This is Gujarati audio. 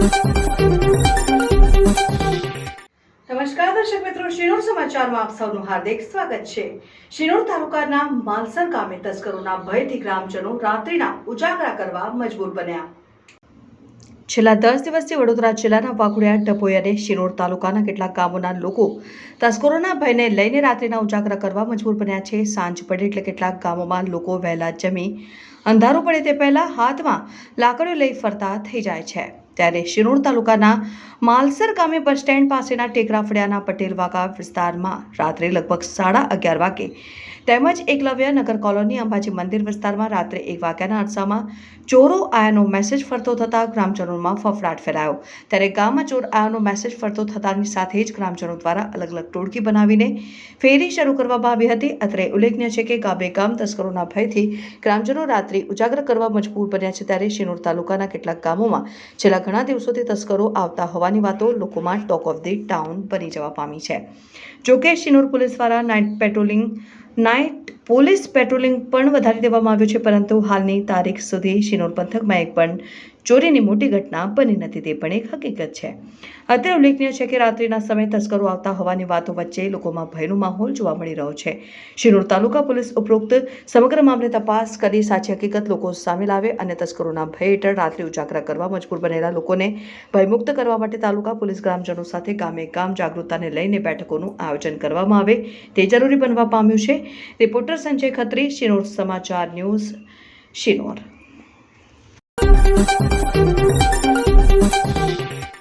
નમસ્કાર દર્શક મિત્રો, શિરોળ સમાચારમાં આપ સૌનું હાર્દિક સ્વાગત છે. શિરોળ તાલુકાના માલસર ગામે તસ્કરોના ભયથી ગ્રામજનો રાત્રિના ઉજાગરા કરવા મજબૂર બન્યા. છેલ્લા દસ દિવસથી વડોદરા જિલ્લાના વાઘોડિયા, ડભોઈ અને શિરોડ તાલુકાના કેટલાક ગામોના લોકો તસ્કરોના ભયને લઈને રાત્રિના ઉજાગરા કરવા મજબૂર બન્યા છે. સાંજ પડે એટલે કેટલાક ગામોમાં લોકો વહેલા જમી અંધારું પડે તે પહેલા હાથમાં લાકડીઓ લઈ ફરતા થઈ જાય છે. ત્યારે શિનોર તાલુકાના માલસર ગામે બસ સ્ટેન્ડ પાસેના ટેકરા પટેલવાગા પટેલ વાગા વિસ્તારમાં રાત્રે લગભગ સાડા અગિયાર વાગે તેમજ એકલવ્ય નગર કોલોની અંબાજી મંદિર વિસ્તારમાં રાત્રે એક વાગ્યાના અરસામાં ચોરો આયાનો મેસેજ ફરતો થતાં ગ્રામજનોમાં ફફડાટ ફેલાયો. ત્યારે ગામમાં ચોર આયાનો મેસેજ ફરતો થતાની સાથે જ ગ્રામજનો દ્વારા અલગ અલગ ટોળકી બનાવીને ફેરી શરૂ કરવામાં આવી હતી. અત્રે ઉલ્લેખનીય છે કે ગામે ગામ તસ્કરોના ભયથી ગ્રામજનો રાત્રિ ઉજાગર કરવા મજબૂર બન્યા છે ત્યારે શિનોર તાલુકાના કેટલાક ગામોમાં છેલ્લા ઘણા દિવસોથી તસ્કરો આવતા હોવાની વાતો લોકોમાં ટોક ઓફ ધી ટાઉન બની જવા પામી છે. જોકે શિનોર પોલીસ દ્વારા night patrolling, night police patrolling પણ વધારી દેવામાં આવ્યું છે, પરંતુ હાલની તારીખ સુધી શિનોર પંથકમાં એક પણ ચોરીની મોટી ઘટના બની નથી, તે પણ એક હકીકત છે. અત્યારે ઉલ્લેખનીય છે કે રાત્રિના સમયે તસ્કરો આવતા હોવાની વાતો વચ્ચે લોકોમાં ભયનો માહોલ જોવા મળી રહ્યો છે. શિનોર તાલુકા પોલીસ ઉપરોક્ત સમગ્ર મામલે તપાસ કરી સાચી હકીકત લોકો સામે લાવે અને તસ્કરોના ભય હેઠળ રાત્રિ ઉજાગરા કરવા મજબૂર બનેલા લોકોને ભયમુક્ત કરવા માટે તાલુકા પોલીસ ગ્રામજનો સાથે ગામે ગામ જાગૃતતાને લઈને બેઠકોનું આયોજન કરવામાં આવે તે જરૂરી બનવા પામ્યું છે. રિપોર્ટર સંજય ખત્રી શિનોર સમાચાર ન્યૂઝ, શિનોર. thank you